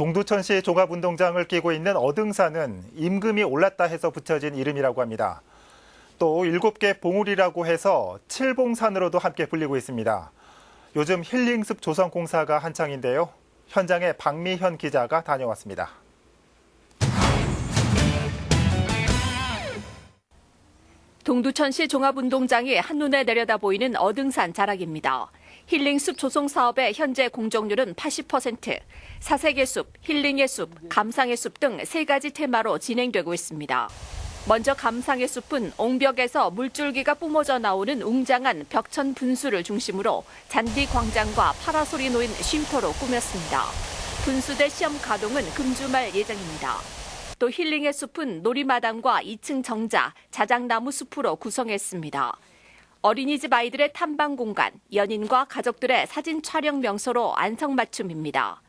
동두천시 종합운동장을 끼고 있는 어등산은 임금이 올랐다 해서 붙여진 이름이라고 합니다. 또 일곱 개 봉우리라고 해서 칠봉산으로도 함께 불리고 있습니다. 요즘 힐링숲 조성 공사가 한창인데요. 현장에 박미현 기자가 다녀왔습니다. 동두천시 종합운동장이 한눈에 내려다 보이는 어등산 자락입니다. 힐링숲 조성 사업의 현재 공정률은 80%, 사색의 숲, 힐링의 숲, 감상의 숲 등 세 가지 테마로 진행되고 있습니다. 먼저 감상의 숲은 옹벽에서 물줄기가 뿜어져 나오는 웅장한 벽천 분수를 중심으로 잔디 광장과 파라솔이 놓인 쉼터로 꾸몄습니다. 분수대 시험 가동은 금주말 예정입니다. 또 힐링의 숲은 놀이마당과 2층 정자, 자작나무 숲으로 구성했습니다. 어린이집 아이들의 탐방 공간, 연인과 가족들의 사진 촬영 명소로 안성맞춤입니다.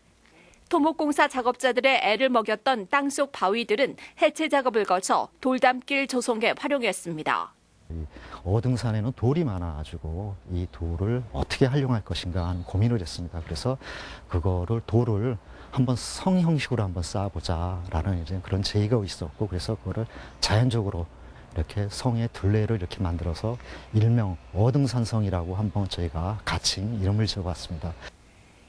토목공사 작업자들의 애를 먹였던 땅속 바위들은 해체 작업을 거쳐 돌담길 조성에 활용했습니다. 어등산에는 돌이 많아가지고 이 돌을 어떻게 활용할 것인가 하는 고민을 했습니다. 그래서 그거를 돌을 한번 성 형식으로 한번 쌓아보자라는 이제 그런 제의가 있었고 그래서 그거를 자연적으로 이렇게 성의 둘레를 이렇게 만들어서 일명 어등산성이라고 한번 저희가 가칭 이름을 지어봤습니다.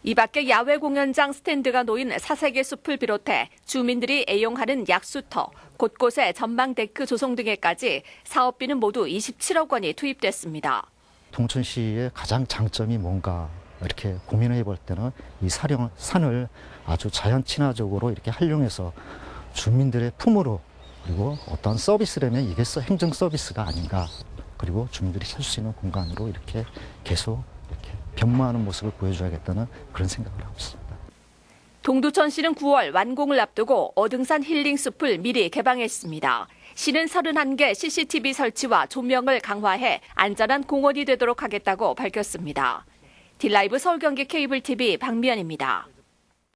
이 밖에 야외 공연장 스탠드가 놓인 사색의 숲을 비롯해 주민들이 애용하는 약수터, 곳곳에 전망 데크 조성 등에까지 사업비는 모두 27억 원이 투입됐습니다. 동천시의 가장 장점이 뭔가 이렇게 고민을 해볼 때는 이 사령, 산을 아주 자연 친화적으로 이렇게 활용해서 주민들의 품으로 그리고 어떤 서비스라면 이게 서- 행정 서비스가 아닌가 그리고 주민들이 찾을 수 있는 공간으로 이렇게 계속 이렇게 변모하는 모습을 보여줘야겠다는 그런 생각을 하고 있습니다. 동두천시는 9월 완공을 앞두고 어등산 힐링 숲을 미리 개방했습니다. 시는 31개 CCTV 설치와 조명을 강화해 안전한 공원이 되도록 하겠다고 밝혔습니다. 딜라이브 서울경기 케이블 TV 박미연입니다.